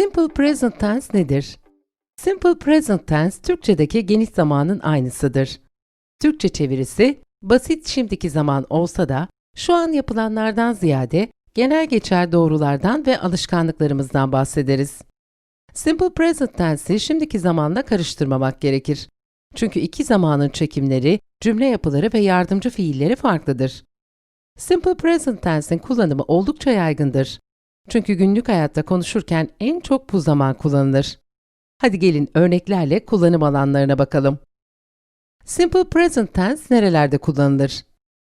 Simple present tense nedir? Simple present tense Türkçedeki geniş zamanın aynısıdır. Türkçe çevirisi basit şimdiki zaman olsa da şu an yapılanlardan ziyade genel geçer doğrulardan ve alışkanlıklarımızdan bahsederiz. Simple present tense'i şimdiki zamanla karıştırmamak gerekir. Çünkü iki zamanın çekimleri, cümle yapıları ve yardımcı fiilleri farklıdır. Simple present tense'in kullanımı oldukça yaygındır. Çünkü günlük hayatta konuşurken en çok bu zaman kullanılır. Hadi gelin örneklerle kullanım alanlarına bakalım. Simple present tense nerelerde kullanılır?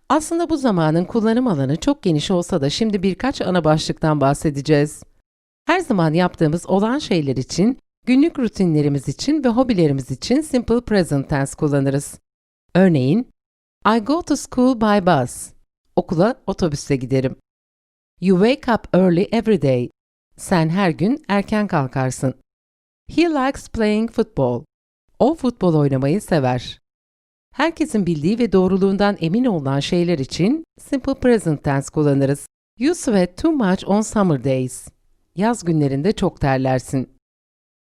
Aslında bu zamanın kullanım alanı çok geniş olsa da şimdi birkaç ana başlıktan bahsedeceğiz. Her zaman yaptığımız olan şeyler için, günlük rutinlerimiz için ve hobilerimiz için simple present tense kullanırız. Örneğin, I go to school by bus. Okula otobüsle giderim. You wake up early every day. Sen her gün erken kalkarsın. He likes playing football. O futbol oynamayı sever. Herkesin bildiği ve doğruluğundan emin olan şeyler için simple present tense kullanırız. You sweat too much on summer days. Yaz günlerinde çok terlersin.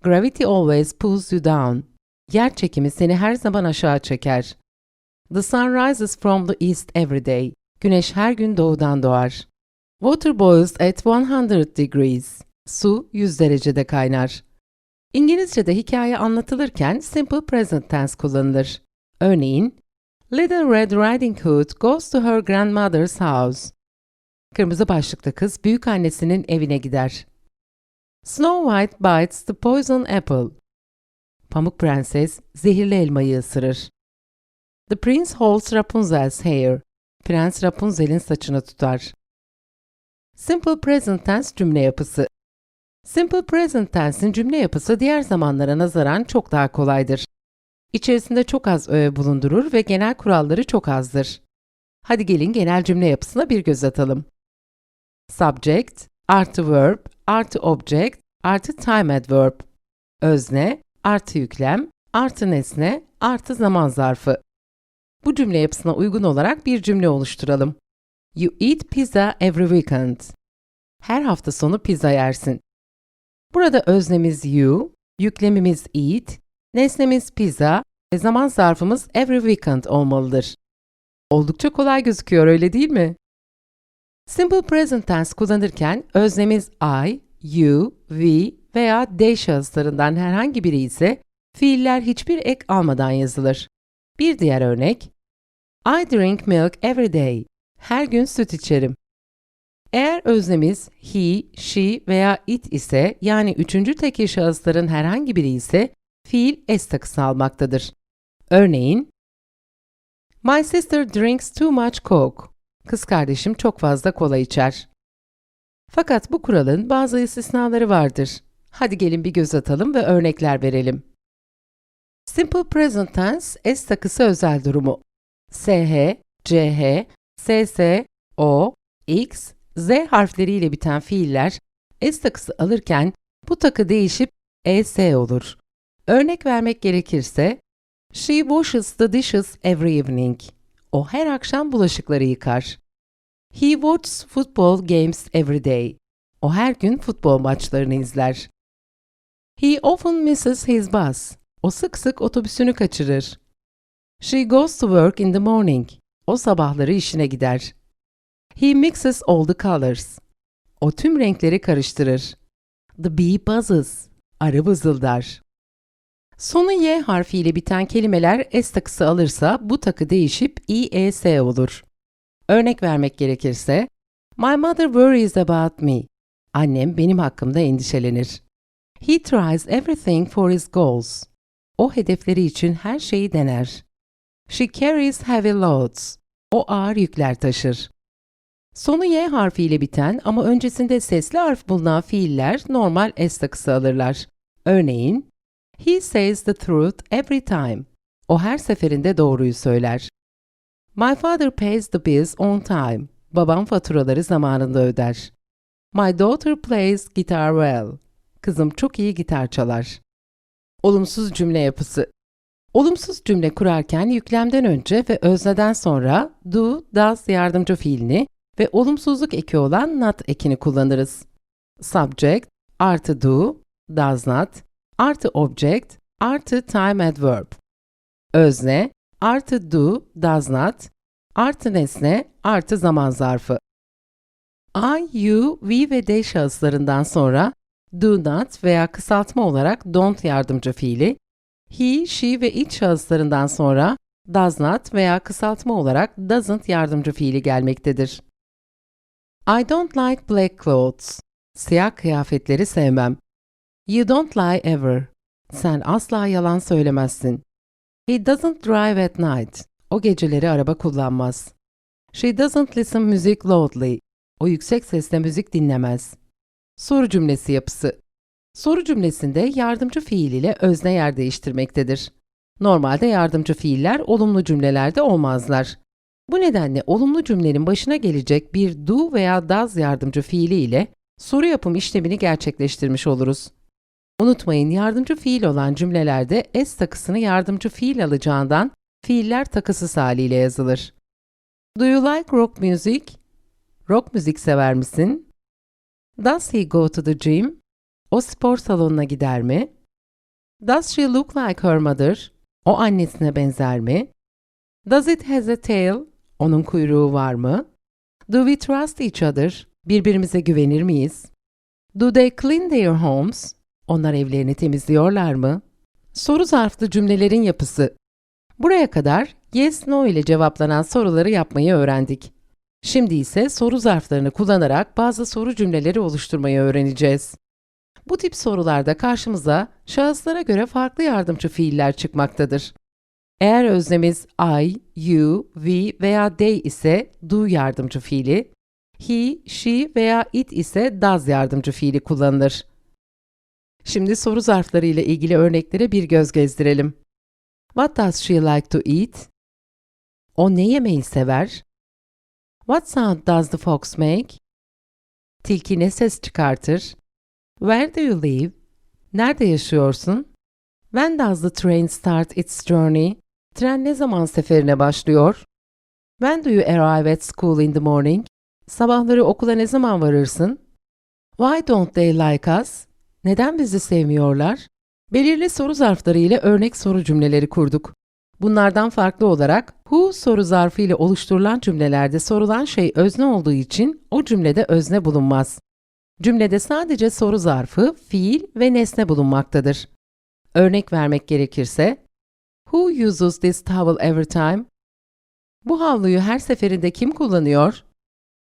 Gravity always pulls you down. Yer çekimi seni her zaman aşağı çeker. The sun rises from the east every day. Güneş her gün doğudan doğar. Water boils at 100 degrees. Su 100 derecede kaynar. İngilizce'de hikaye anlatılırken simple present tense kullanılır. Örneğin, Little Red Riding Hood goes to her grandmother's house. Kırmızı başlıklı kız büyük annesinin evine gider. Snow White bites the poison apple. Pamuk Prenses zehirli elmayı ısırır. The prince holds Rapunzel's hair. Prens Rapunzel'in saçını tutar. Simple present tense cümle yapısı. Simple present tense'in cümle yapısı diğer zamanlara nazaran çok daha kolaydır. İçerisinde çok az öğe bulundurur ve genel kuralları çok azdır. Hadi gelin genel cümle yapısına bir göz atalım. Subject, artı verb, artı object, artı time adverb. Özne, artı yüklem, artı nesne, artı zaman zarfı. Bu cümle yapısına uygun olarak bir cümle oluşturalım. You eat pizza every weekend. Her hafta sonu pizza yersin. Burada öznemiz you, yüklemimiz eat, nesnemiz pizza ve zaman zarfımız every weekend olmalıdır. Oldukça kolay gözüküyor öyle değil mi? Simple present tense kullanırken öznemiz I, you, we veya they şahıslarından herhangi biri ise fiiller hiçbir ek almadan yazılır. Bir diğer örnek I drink milk every day. Her gün süt içerim. Eğer öznemiz he, she veya it ise yani üçüncü tekil şahısların herhangi biri ise fiil s takısı almaktadır. Örneğin My sister drinks too much coke. Kız kardeşim çok fazla kola içer. Fakat bu kuralın bazı istisnaları vardır. Hadi gelin bir göz atalım ve örnekler verelim. Simple present tense s takısı özel durumu. sh, ch, ss, o, x, z harfleriyle biten fiiller s takısı alırken bu takı değişip es olur. Örnek vermek gerekirse, She washes the dishes every evening. O her akşam bulaşıkları yıkar. He watches football games every day. O her gün futbol maçlarını izler. He often misses his bus. O sık sık otobüsünü kaçırır. She goes to work in the morning. O sabahları işine gider. He mixes all the colors. O tüm renkleri karıştırır. The bee buzzes. Arı vızıldar. Sonu y harfiyle biten kelimeler s takısı alırsa bu takı değişip ies olur. Örnek vermek gerekirse, My mother worries about me. Annem benim hakkımda endişelenir. He tries everything for his goals. O hedefleri için her şeyi dener. She carries heavy loads. O ağır yükler taşır. Sonu y harfiyle biten ama öncesinde sesli harf bulunan fiiller normal s takısı alırlar. Örneğin, He says the truth every time. O her seferinde doğruyu söyler. My father pays the bills on time. Babam faturaları zamanında öder. My daughter plays guitar well. Kızım çok iyi gitar çalar. Olumsuz cümle yapısı. Olumsuz cümle kurarken yüklemden önce ve özneden sonra do, does yardımcı fiilini ve olumsuzluk eki olan not ekini kullanırız. Subject, artı do, does not, artı object, artı time adverb. Özne, artı do, does not, artı nesne, artı zaman zarfı. I, you, we ve they şahıslarından sonra do not veya kısaltma olarak don't yardımcı fiili, he, she ve it şahıslarından sonra does not veya kısaltma olarak doesn't yardımcı fiili gelmektedir. I don't like black clothes. Siyah kıyafetleri sevmem. You don't lie ever. Sen asla yalan söylemezsin. He doesn't drive at night. O geceleri araba kullanmaz. She doesn't listen music loudly. O yüksek sesle müzik dinlemez. Soru cümlesi yapısı. Soru cümlesinde yardımcı fiil ile özne yer değiştirmektedir. Normalde yardımcı fiiller olumlu cümlelerde olmazlar. Bu nedenle olumlu cümlenin başına gelecek bir do veya does yardımcı fiili ile soru yapım işlemini gerçekleştirmiş oluruz. Unutmayın yardımcı fiil olan cümlelerde s takısını yardımcı fiil alacağından fiiller takısız haliyle yazılır. Do you like rock music? Rock müzik sever misin? Does he go to the gym? O spor salonuna gider mi? Does she look like her mother? O annesine benzer mi? Does it has a tail? Onun kuyruğu var mı? Do we trust each other? Birbirimize güvenir miyiz? Do they clean their homes? Onlar evlerini temizliyorlar mı? Soru zarflı cümlelerin yapısı. Buraya kadar yes no ile cevaplanan soruları yapmayı öğrendik. Şimdi ise soru zarflarını kullanarak bazı soru cümleleri oluşturmayı öğreneceğiz. Bu tip sorularda karşımıza şahıslara göre farklı yardımcı fiiller çıkmaktadır. Eğer öznemiz I, you, we veya they ise do yardımcı fiili, he, she veya it ise does yardımcı fiili kullanılır. Şimdi soru zarfları ile ilgili örneklere bir göz gezdirelim. What does she like to eat? O ne yemeyi sever? What sound does the fox make? Tilki ne ses çıkartır? Where do you live? Nerede yaşıyorsun? When does the train start its journey? Tren ne zaman seferine başlıyor? When do you arrive at school in the morning? Sabahları okula ne zaman varırsın? Why don't they like us? Neden bizi sevmiyorlar? Belirli soru zarfları ile örnek soru cümleleri kurduk. Bunlardan farklı olarak who soru zarfı ile oluşturulan cümlelerde sorulan şey özne olduğu için o cümlede özne bulunmaz. Cümlede sadece soru zarfı, fiil ve nesne bulunmaktadır. Örnek vermek gerekirse, Who uses this towel every time? Bu havluyu her seferinde kim kullanıyor?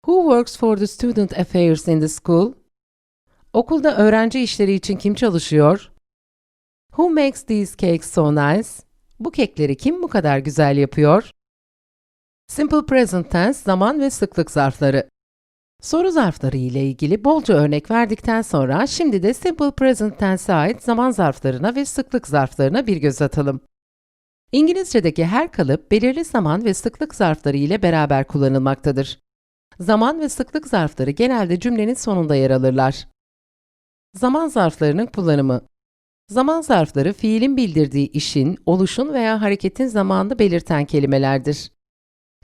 Who works for the student affairs in the school? Okulda öğrenci işleri için kim çalışıyor? Who makes these cakes so nice? Bu kekleri kim bu kadar güzel yapıyor? Simple present tense zaman ve sıklık zarfları. Soru zarfları ile ilgili bolca örnek verdikten sonra şimdi de simple present tense'e ait zaman zarflarına ve sıklık zarflarına bir göz atalım. İngilizce'deki her kalıp belirli zaman ve sıklık zarfları ile beraber kullanılmaktadır. Zaman ve sıklık zarfları genelde cümlenin sonunda yer alırlar. Zaman zarflarının kullanımı Zaman zarfları fiilin bildirdiği işin, oluşun veya hareketin zamanını belirten kelimelerdir.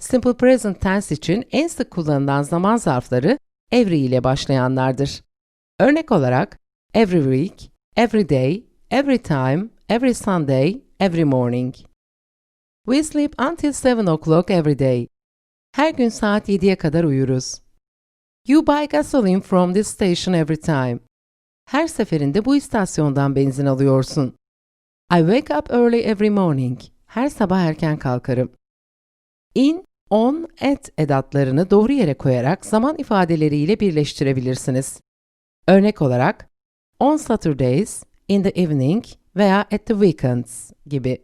Simple present tense için en sık kullanılan zaman zarfları every ile başlayanlardır. Örnek olarak every week, every day, every time, every Sunday, every morning. We sleep until 7 o'clock every day. Her gün saat 7'ye kadar uyuruz. You buy gasoline from this station every time. Her seferinde bu istasyondan benzin alıyorsun. I wake up early every morning. Her sabah erken kalkarım. In, on, at edatlarını doğru yere koyarak zaman ifadeleriyle birleştirebilirsiniz. Örnek olarak, on Saturdays, in the evening veya at the weekends gibi.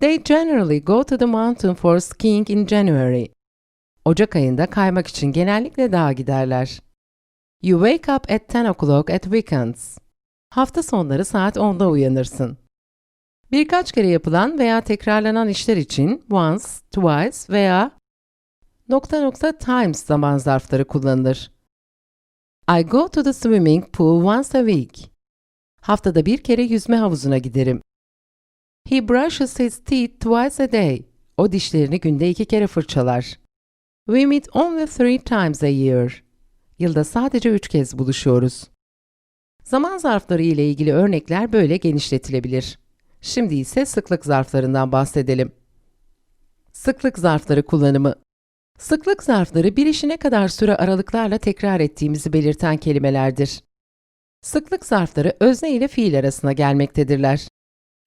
They generally go to the mountain for skiing in January. Ocak ayında kaymak için genellikle dağa giderler. You wake up at 10 o'clock at weekends. Hafta sonları saat 10'da uyanırsın. Birkaç kere yapılan veya tekrarlanan işler için once, twice veya nokta nokta times zaman zarfları kullanılır. I go to the swimming pool once a week. Haftada bir kere yüzme havuzuna giderim. He brushes his teeth twice a day. O dişlerini günde iki kere fırçalar. We meet only three times a year. Yılda sadece üç kez buluşuyoruz. Zaman zarfları ile ilgili örnekler böyle genişletilebilir. Şimdi ise sıklık zarflarından bahsedelim. Sıklık zarfları kullanımı Sıklık zarfları bir işi ne kadar süre aralıklarla tekrar ettiğimizi belirten kelimelerdir. Sıklık zarfları özne ile fiil arasına gelmektedirler.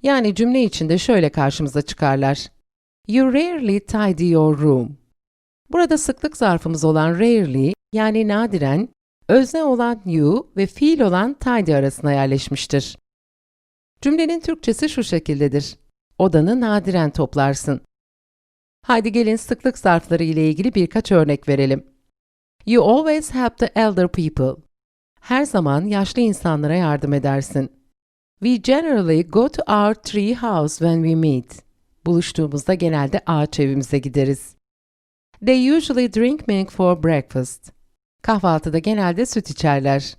Yani cümle içinde şöyle karşımıza çıkarlar. You rarely tidy your room. Burada sıklık zarfımız olan rarely yani nadiren özne olan you ve fiil olan tidy arasına yerleşmiştir. Cümlenin Türkçesi şu şekildedir. Odanı nadiren toplarsın. Haydi gelin sıklık zarfları ile ilgili birkaç örnek verelim. You always help the elder people. Her zaman yaşlı insanlara yardım edersin. We generally go to our tree house when we meet. Buluştuğumuzda genelde ağaç evimize gideriz. They usually drink milk for breakfast. Kahvaltıda genelde süt içerler.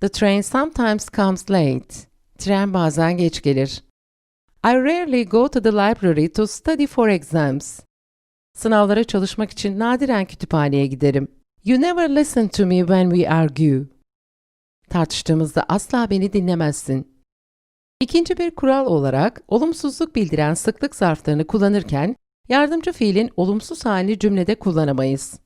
The train sometimes comes late. Tren bazen geç gelir. I rarely go to the library to study for exams. Sınavlara çalışmak için nadiren kütüphaneye giderim. You never listen to me when we argue. Tartıştığımızda asla beni dinlemezsin. İkinci bir kural olarak olumsuzluk bildiren sıklık zarflarını kullanırken yardımcı fiilin olumsuz halini cümlede kullanamayız.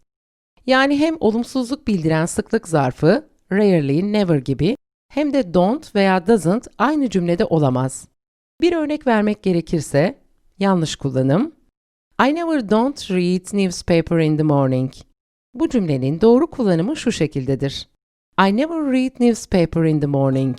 Yani hem olumsuzluk bildiren sıklık zarfı rarely, never gibi hem de don't veya doesn't aynı cümlede olamaz. Bir örnek vermek gerekirse, yanlış kullanım. I never don't read newspaper in the morning. Bu cümlenin doğru kullanımı şu şekildedir. I never read newspaper in the morning.